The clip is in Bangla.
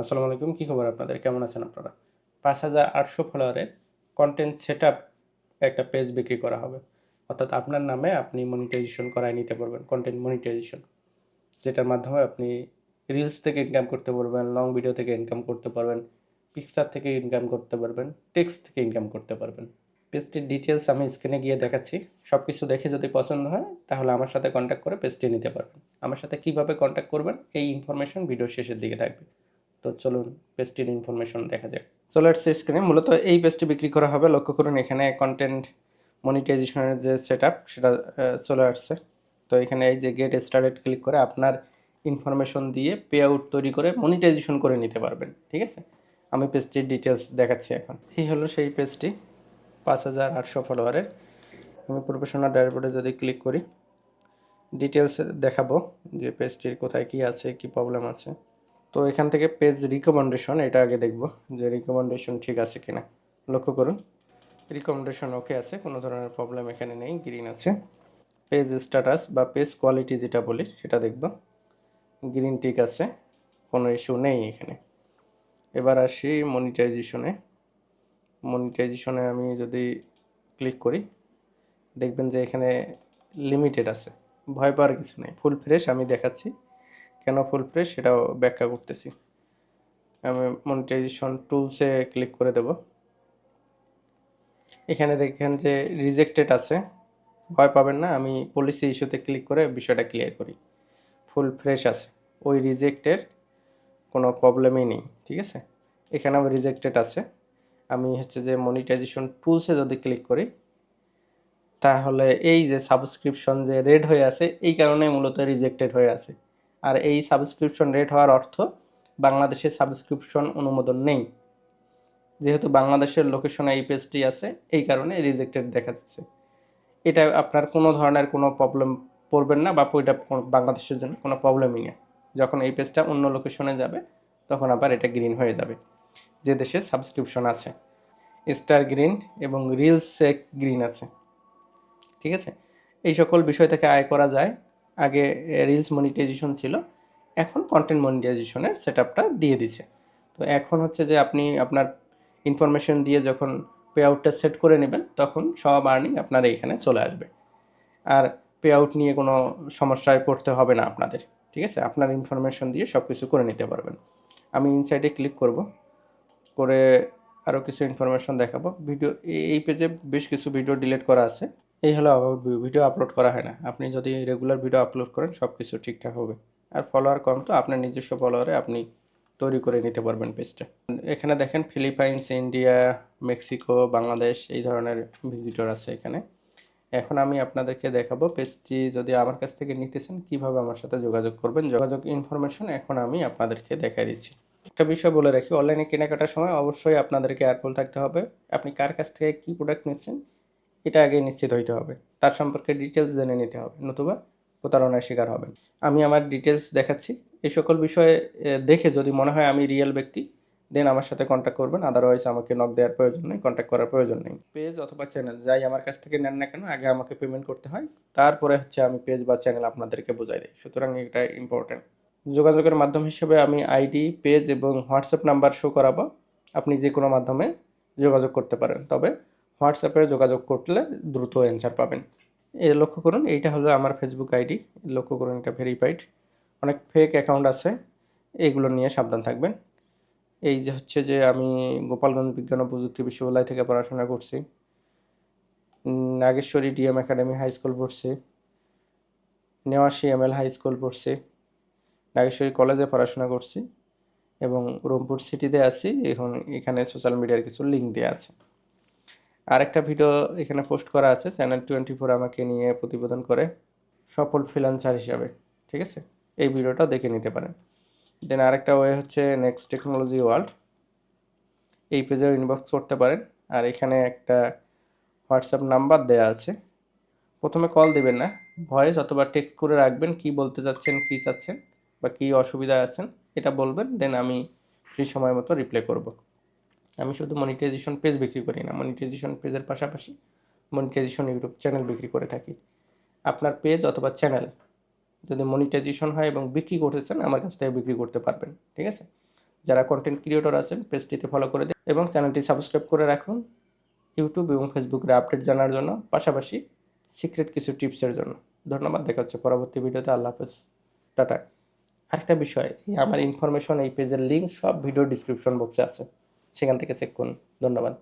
আসসালামু আলাইকুম, কী খবর আপনাদের? কেমন আছেন আপনারা? পাঁচ হাজার আটশো ফলোয়ারের কন্টেন্ট সেট একটা পেজ বিক্রি করা হবে। অর্থাৎ আপনার নামে আপনি মনিটাইজেশন করায় নিতে পারবেন কন্টেন্ট মনিটাইজেশন যেটার মাধ্যমে আপনি রিলস থেকে ইনকাম করতে পারবেন লং ভিডিও থেকে ইনকাম করতে পারবেন পিকচার থেকে ইনকাম করতে পারবেন টেক্সট থেকে ইনকাম করতে পারবেন। পেজটির ডিটেলস আমি স্ক্রিনে গিয়ে দেখাচ্ছি। সব কিছু দেখে যদি পছন্দ হয়, তাহলে আমার সাথে কন্ট্যাক্ট করে পেজটি নিতে পারবেন। আমার সাথে কীভাবে কন্ট্যাক্ট করবেন, এই ইনফরমেশন ভিডিও শেষের দিকে থাকবে। তো চলুন পেজটির ইনফরমেশন দেখা যাক। চলে আসছে স্ক্রিনে মূলত এই পেজটি বিক্রি করা হবে, লক্ষ্য করুন এখানে কন্টেন্ট মনিটাইজেশনের যে সেট সেটা চলে আসছে। তো এখানে এই যে গেট স্টার্টেড ক্লিক করে আপনার ইনফরমেশন দিয়ে পে আউট তৈরি করে মনিটাইজেশন করে নিতে পারবেন, ঠিক আছে? আমি পেজটির ডিটেলস দেখাচ্ছি এখন। এই হলো সেই পেজটি পাঁচ হাজার আটশো ফলোয়ারের আমি প্রফেশনাল ড্যাশবোর্ডে যদি ক্লিক করি ডিটেলস দেখাবো যে পেজটির কোথায় কি আছে, কি প্রবলেম আছে। তো এখান থেকে পেজ রিকমেন্ডেশন এটা আগে দেখব যে রিকমেন্ডেশন ঠিক আছে কিনা। লক্ষ্য করুন রিকমেন্ডেশন ওকে আছে, কোনো ধরনের প্রবলেম এখানে নেই গ্রিন আছে। পেজ স্ট্যাটাস বা পেজ কোয়ালিটি যেটা বলি, সেটা দেখব। গ্রিন টিক আছে, কোনো ইস্যু নেই এখানে। এবার আসি মনিটাইজেশনে মনিটাইজেশনে আমি যদি ক্লিক করি, দেখবেন যে এখানে লিমিটেড আছে। ভয় পাওয়ার কিছু নেই। ফুল ফ্রেশ আমি দেখাচ্ছি। কেন ফুল ফ্রেশ সেটাও ব্যাখ্যা করতেছি। আমি মনিটাইজেশন টুলসে ক্লিক করে দেব। এখানে দেখেন যে রিজেক্টেড আছে। ভয় পাবেন না, আমি পলিসি ইস্যুতে ক্লিক করে বিষয়টা ক্লিয়ার করি। ফুল ফ্রেশ আছে। ওই রিজেক্টের কোনো প্রবলেমই নেই, ঠিক আছে? এখানে আমার রিজেক্টেড আছে। আমি হচ্ছে যে মনিটাইজেশন টুলসে যদি ক্লিক করি, তাহলে এই যে সাবস্ক্রিপশন যে রেড হয়ে আছে, এই কারণে মূলত রিজেক্টেড হয়ে আছে। আর এই সাবস্ক্রিপশন রেট হওয়ার অর্থ বাংলাদেশে সাবস্ক্রিপশন অনুমোদন নেই। যেহেতু বাংলাদেশের লোকেশনে এই পেজটি আছে, এই কারণে রিজেক্টেড দেখাচ্ছে এটা আপনার কোনো ধরনের কোনো প্রবলেম পড়বেন না বা ওইটা বাংলাদেশের জন্য কোনো প্রবলেমই নেই যখন এই পেজটা অন্য লোকেশনে যাবে, তখন আবার এটা গ্রিন হয়ে যাবে, যে দেশে সাবস্ক্রিপশন আছে। স্টার গ্রিন এবং রিলসে গ্রিন আছে। ঠিক আছে? এই সকল বিষয় থেকে আয় করা যায়। আগে রিলস মনিটাইজেশন ছিল, এখন কন্টেন্ট মনিটাইজেশনের সেট আপটা দিয়ে দিছে। তো এখন হচ্ছে যে আপনি আপনার ইনফরমেশন দিয়ে যখন পে আউটটা সেট করে নেবেন, তখন সব আর্নিং আপনার এইখানে চলে আসবে। আর পে আউট নিয়ে কোনো সমস্যায় পড়তে হবে না আপনাদের, ঠিক আছে? আপনার ইনফরমেশন দিয়ে সব কিছু করে নিতে পারবেন। আমি ইনসাইডে ক্লিক করব, করে আরও কিছু ইনফরমেশন দেখাবো। ভিডিও এই পেজে বেশ কিছু ভিডিও ডিলিট করা আছে। এই হলো ভিডিও আপলোড করা হয় না। আপনি যদি রেগুলার ভিডিও আপলোড করেন সব কিছু ঠিকঠাক হবে। আর ফলোয়ার কম তো, আপনার নিজস্ব ফলোয়ারে আপনি তৈরি করে নিতে পারবেন পেজটা এখানে দেখেন ফিলিপাইন্স ইন্ডিয়া মেক্সিকো বাংলাদেশ এই ধরনের ভিজিটর আছে এখানে। এখন আমি আপনাদেরকে দেখাবো পেজটি যদি আমার কাছ থেকে নিতে চান, কীভাবে আমার সাথে যোগাযোগ করবেন। যোগাযোগ ইনফরমেশন এখন আমি আপনাদেরকে দেখাই দিচ্ছি। একটা বিষয় বলে রাখি অনলাইনে কেনাকাটার সময় অবশ্যই আপনাদেরকে এয়ারপোল থাকতে হবে। আপনি কার কাছ থেকে কী প্রোডাক্ট নিচ্ছেন এটা আগে নিশ্চিত হইতে হবে। তার সম্পর্কে ডিটেলস জেনে নিতে হবে, নতুবা প্রতারণার শিকার হবেন। আমি আমার ডিটেলস দেখাচ্ছি। এই সকল বিষয়ে দেখে যদি মনে হয় আমি রিয়েল ব্যক্তি দেন আমার সাথে কন্ট্যাক্ট করবেন। আদারওয়াইজ আমাকে নক দেওয়ার প্রয়োজন নেই কন্ট্যাক্ট করার প্রয়োজন নেই। পেজ অথবা চ্যানেল যাই আমার কাছ থেকে নেন না কেন, আগে আমাকে পেমেন্ট করতে হয়। তারপরে হচ্ছে আমি পেজ বা চ্যানেল আপনাদেরকে বোঝাই দিই। সুতরাং এটা ইম্পর্টেন্ট যোগাযোগের মাধ্যম হিসেবে আমি আইডি পেজ এবং হোয়াটসঅ্যাপ নাম্বার শো করাবো। আপনি যে কোনো মাধ্যমে যোগাযোগ করতে পারেন। তবে হোয়াটসঅ্যাপে যোগাযোগ করলে দ্রুত অ্যান্সার পাবেন। এ লক্ষ্য করুন, এইটা হলো আমার ফেসবুক আইডি লক্ষ্য করুন এটা ভেরিফাইড অনেক ফেক অ্যাকাউন্ট আছে এইগুলো নিয়ে সাবধান থাকবেন। এই যে হচ্ছে যে আমি গোপালগঞ্জ বিজ্ঞান ও প্রযুক্তি বিশ্ববিদ্যালয় থেকে পড়াশোনা করছি, Nageshwari D M academy high school পড়ছি, Neowashi M L high school পড়ছি, নাগেশ্বরী কলেজে পড়াশোনা করছি এবং রংপুর সিটিতে আছি, এখন এখানে সোশ্যাল মিডিয়ার কিছু লিঙ্ক দেওয়া আছে। আরেকটা ভিডিও এখানে পোস্ট করা আছে চ্যানেল টোয়েন্টি ফোর আমাকে নিয়ে প্রতিবেদন করে, সফল ফ্রিল্যান্সার হিসাবে, ঠিক আছে? এই ভিডিওটা দেখে নিতে পারেন। দেন আরেকটা ওয়ে হচ্ছে নেক্সট টেকনোলজি ওয়ার্ল্ড এই পেজেও ইনবক্স করতে পারেন। আর এখানে একটা হোয়াটসঅ্যাপ নাম্বার দেওয়া আছে। প্রথমে কল দেবেন না ভয়েস অথবা টেক্সট করে রাখবেন, কি বলতে চাচ্ছেন, কি চাচ্ছেন, বা কি অসুবিধা আছেন, এটা বলবেন দেন আমি ফ্রি সময় মতো রিপ্লাই করব। আমি শুধু মনিটাইজেশন পেজ বিক্রি করি না মনিটাইজেশন পেজের পাশাপাশি মনিটাইজেশন ইউটিউব চ্যানেল বিক্রি করে থাকি। আপনার পেজ অথবা চ্যানেল যদি মনিটাইজেশন হয় এবং বিক্রি করতে চান, আমার কাছ থেকে বিক্রি করতে পারবেন, ঠিক আছে? যারা কন্টেন্ট ক্রিয়েটর আছেন পেজটিতে ফলো করে দিন এবং চ্যানেলটি সাবস্ক্রাইব করে রাখুন ইউটিউব এবং ফেসবুকের আপডেট জানার জন্য, পাশাপাশি সিক্রেট কিছু টিপসের জন্য। ধন্যবাদ, দেখা হচ্ছে পরবর্তী ভিডিওতে, আল্লাহ হাফেজ, টাটা। আরেকটা বিষয় আমার ইনফরমেশন এই পেজের লিঙ্ক সব ভিডিও ডিসক্রিপশন বক্সে আছে। সেখান থেকে চেক করুন। ধন্যবাদ।